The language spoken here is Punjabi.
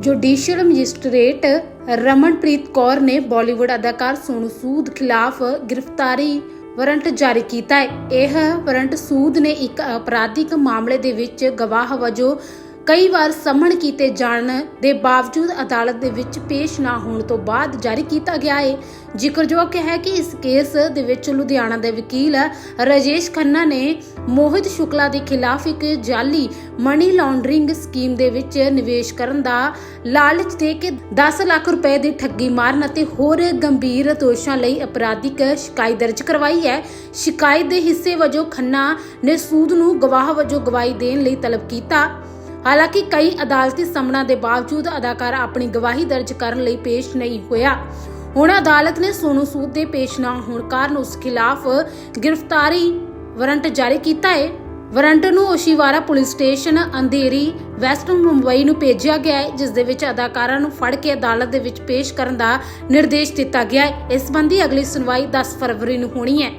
ਜੁਡੀਸ਼ੀਅਲ ਮੈਜਿਸਟ੍ਰੇਟ ਰਮਨਪ੍ਰੀਤ ਕੌਰ ਨੇ ਬਾਲੀਵੁੱਡ ਅਦਾਕਾਰ ਸੋਨੂ ਸੂਦ ਖਿਲਾਫ ਗ੍ਰਿਫਤਾਰੀ ਵਾਰੰਟ ਜਾਰੀ ਕੀਤਾ ਹੈ। ਇਹ ਵਾਰੰਟ ਸੂਦ ਨੇ ਇੱਕ ਅਪਰਾਧਿਕ ਮਾਮਲੇ ਦੇ ਵਿੱਚ ਗਵਾਹ ਵਜੋਂ ਕਈ ਵਾਰ ਸਮਣ ਕੀਤੇ ਜਾਣ ਦੇ ਬਾਵਜੂਦ ਅਦਾਲਤ ਦੇ ਵਿੱਚ ਪੇਸ਼ ਨਾ ਹੋਣ ਤੋਂ ਬਾਅਦ ਜਾਰੀ ਕੀਤਾ ਗਿਆ ਹੈ ਜ਼ਿਕਰਯੋਗ ਹੈ ਕਿ ਇਸ ਕੇਸ ਦੇ ਵਿੱਚ ਲੁਧਿਆਣਾ ਦੇ ਵਕੀਲ ਰਾਜੇਸ਼ ਖੰਨਾ ਨੇ ਮੋਹਿਤ ਸ਼ੁਕਲਾ ਦੇ ਖਿਲਾਫ ਇੱਕ ਜਾਲੀ ਮਨੀ ਲਾਂਡਰਿੰਗ ਸਕੀਮ ਦੇ ਵਿੱਚ ਨਿਵੇਸ਼ ਕਰਨ ਦਾ ਲਾਲਚ ਦੇ ਕੇ 10 ਲੱਖ ਰੁਪਏ ਦੀ ਠੱਗੀ ਮਾਰਨ ਅਤੇ ਹੋਰ ਗੰਭੀਰ ਦੋਸ਼ਾਂ ਲਈ ਅਪਰਾਧਿਕ ਸ਼ਿਕਾਇਤ ਦਰਜ ਕਰਵਾਈ ਹੈ। ਸ਼ਿਕਾਇਤ ਦੇ ਹਿੱਸੇ ਵਜੋਂ ਖੰਨਾ ਨੇ ਸੂਦ ਨੂੰ ਗਵਾਹ ਵਜੋਂ ਗਵਾਹੀ ਦੇਣ ਲਈ ਤਲਬ ਕੀਤਾ। ਹਾਲਾਂਕਿ ਕਈ ਅਦਾਲਤੀ ਸਮਨਾਂ ਦੇ ਬਾਵਜੂਦ ਅਦਾਕਾਰ ਆਪਣੀ ਗਵਾਹੀ ਦਰਜ ਕਰਨ ਲਈ ਪੇਸ਼ ਨਹੀਂ ਹੋਇਆ। ਹੁਣ ਅਦਾਲਤ ਨੇ ਸੋਨੂ ਸੂਦ ਦੇ ਪੇਸ਼ ਨਾ ਹੋਣ ਕਾਰਨ ਉਸ ਖਿਲਾਫ ਗ੍ਰਿਫਤਾਰੀ ਵਾਰੰਟ ਜਾਰੀ ਕੀਤਾ ਹੈ। ਵਾਰੰਟ ਨੂੰ Oshiwara police station Andheri, west Mumbai ਨੂੰ ਭੇਜਿਆ ਗਿਆ ਹੈ, ਜਿਸ ਦੇ ਵਿੱਚ ਅਦਾਕਾਰਾਂ ਨੂੰ ਫੜ ਕੇ ਅਦਾਲਤ ਦੇ ਵਿੱਚ ਪੇਸ਼ ਕਰਨ ਦਾ ਨਿਰਦੇਸ਼ ਦਿੱਤਾ ਗਿਆ ਹੈ। ਇਸ ਸੰਬੰਧੀ ਅਗਲੀ ਸੁਣਵਾਈ 10 ਫਰਵਰੀ ਨੂੰ ਹੋਣੀ ਹੈ।